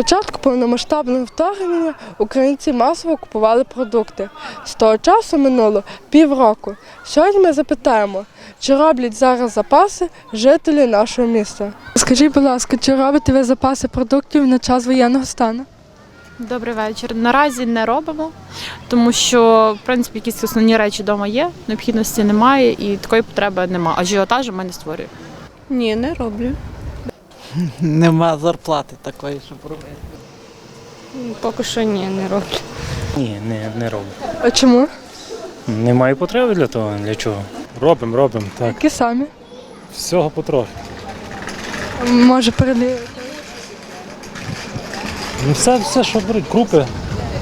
Спочатку повномасштабного вторгнення українці масово купували продукти. З того часу минуло півроку. Сьогодні ми запитаємо, чи роблять зараз запаси жителі нашого міста. Скажіть, будь ласка, чи робите ви запаси продуктів на час воєнного стану? Добрий вечір. Наразі не робимо, тому що в принципі якісь основні речі вдома є, необхідності немає і такої потреби немає. Ажіотажу ми не створюємо. Ні, не роблю. Нема зарплати такої, щоб робити. Поки що ні, не роблю. Ні, не, не роблю. А чому? Немає потреби для того, для чого. Робимо, робимо, так. Які самі? Всього потрохи. Може, перелі... Ну, все, все, що беруть, крупи,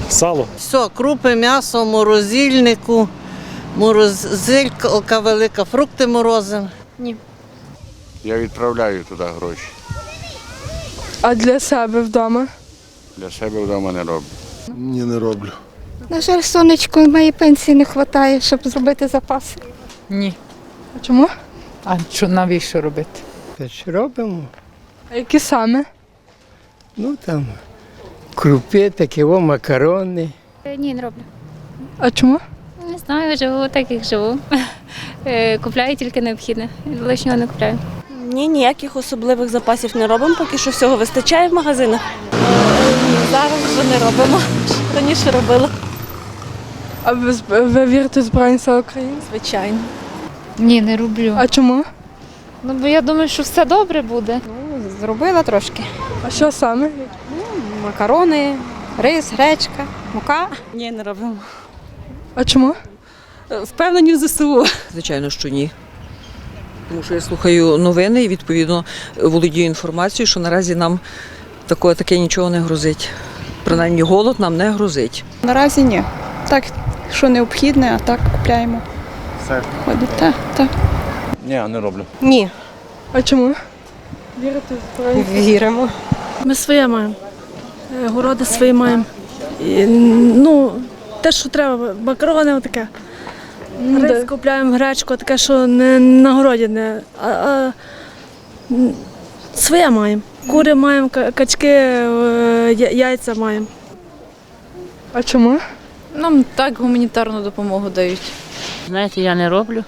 сало. Все, крупи, м'ясо, морозильнику, морозилька велика, фрукти морозимо. Я відправляю туди гроші. А для себе вдома? Для себе вдома не роблю. Ні, не роблю. На жаль, сонечко моєї пенсії не вистачає, щоб зробити запаси. Ні. А чому? А що навіщо робити? Та ж робимо. А які саме? Ну там крупи, такі о, макарони. Ні, не роблю. А чому? Не знаю, живу так, як живу. Е, Купляю тільки необхідне. Лишнього не купляю. Ні, ніяких особливих запасів не робимо, поки що всього вистачає в магазинах. Зараз вже не робимо. Раніше робила. А ви, ви вірите в Збройні Сили України? Звичайно. Ні, не роблю. А чому? Ну, бо я думаю, що все добре буде. Зробила трошки. А що саме? Макарони, рис, гречка, мука. Ні, не робимо. А чому? Впевнені в ЗСУ. Звичайно, що ні. Тому що я слухаю новини і відповідно володію інформацією, що наразі нам такое, таке нічого не грозить. Принаймні голод нам не грозить. Наразі ні. Так, що необхідне, а так купляємо. Все. Ходить, так, так. Ні, не роблю. Ні. А чому? Вірите в Віримо. Ми своє маємо. Е, Городи свої маємо. І, ну, те, що треба, макарони таке. Ну, Рис купляємо гречку, таке, що не на городі не. А, а, своє маємо. Кури маємо, качки, е, яйця маємо. А чому? Нам так гуманітарну допомогу дають. Знаєте, я не роблю,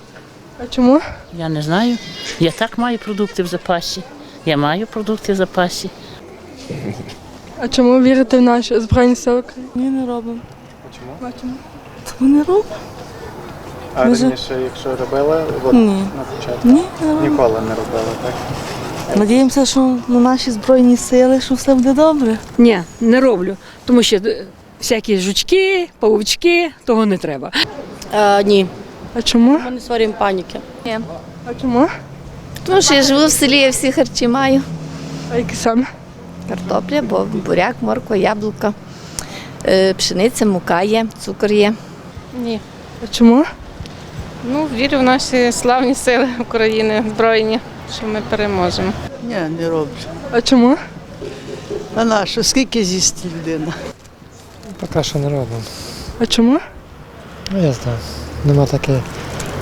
А чому? я не знаю. Я так маю продукти в запасі. Я маю продукти в запасі. А чому вірите в наші Збройні Сили України? Ні, не робимо. А чому? Тому не робимо. А Ми же- раніше, якщо робили, от Ні. на початку, Ні, не робимо. ніколи не робили, так? Надіємося, що на наші збройні сили, що все буде добре. Ні, не роблю. Тому що всякі жучки, павучки, того не треба. ні. А чому? Ми не створюємо паніки. А чому? Тому що я живу в селі, я всі харчі маю. А які саме? Картопля, бо буряк, морква, яблука, е, пшениця, мука є, цукор є. Ні. А чому? Ну, вірю в наші славні сили України збройні, що ми переможемо. Ні, не роблю. А чому? А на що? Скільки з'їсть людина? Поки що не робимо. А чому? Ну, я знаю. Нема такої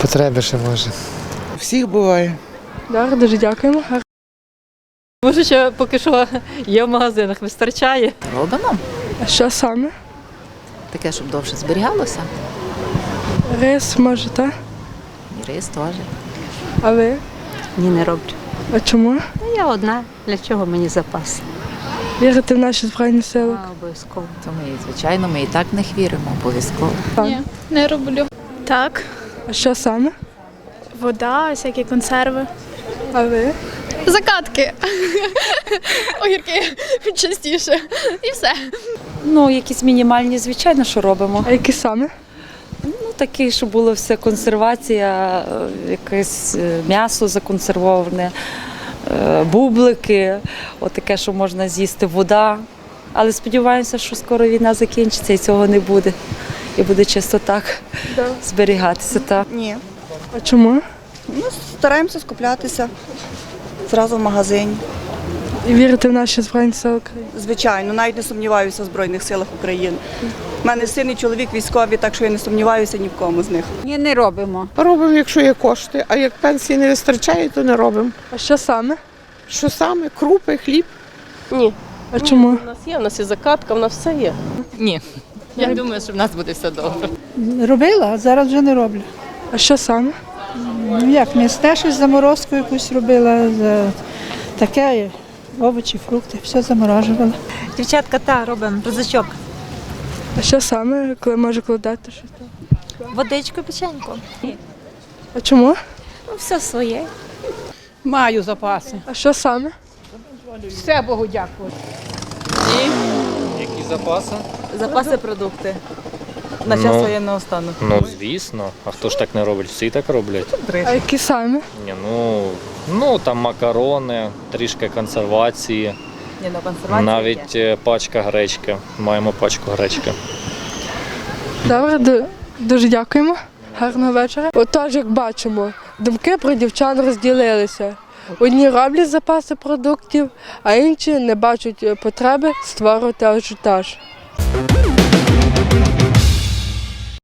потреби, що може. Всіх буває. Добре, дуже дякуємо. Може, що поки що є в магазинах, вистачає. Робимо А що саме? таке, щоб довше зберігалося. Рис, може, так? І рис теж. А ви? Ні, не роблю. А чому? Я одна. Для чого мені запас? Вірите в наші Збройні Сили? Обов'язково. То ми, звичайно, ми і так в них віримо, обов'язково. Ні, Не роблю. Так, А що саме? вода, всякі консерви. А ви? Закатки. Огірки частіше. І все. Ну, якісь мінімальні, звичайно, що робимо. А які саме? Ну, такі, щоб було все консервація, е, якесь е, м'ясо законсервоване, е, бублики, отаке, що можна з'їсти, вода. Але сподіваємося, що скоро війна закінчиться і цього не буде. І буде чисто так Да. зберігатися. Так. Ні. А чому? Ну, стараємося скуплятися зразу в магазині. І вірите в наші Збройні Сили України? Звичайно, навіть не сумніваюся в Збройних силах України. У мене син і чоловік військові, так що я не сумніваюся ні в кому з них. Ні, не робимо. Робимо, якщо є кошти, а як пенсії не вистачає, то не робимо. А що саме? Що саме? Крупи, хліб. Ні. А чому? У нас є, у нас є закатка, у нас все є. Ні. Я думаю, що в нас буде все добре. Робила, а зараз вже не роблю. А що саме? Ну як, м'ясне щось заморозку якусь робила, таке, овочі, фрукти, все заморожувала. Дівчатка, та робимо рузачок. А що саме, коли може кладати щось? там? Водичку, печеньку. А чому? Ну, все своє. Маю запаси. А що саме? Все Богу дякую. Які запаси? Запаси продукти. На час Ну. воєнного стану. Ну, звісно. А хто ж так не робить? Всі так роблять. А які саме? Ні, ну, ну там макарони, трішки консервації, Ні, ну консервація. навіть е, пачка гречки. Маємо пачку гречки. Добре, ду- дуже дякуємо. Гарного вечора. Отож, як бачимо, думки про дівчат розділилися. Одні роблять запаси продуктів, а інші не бачать е, потреби створювати ажіотаж.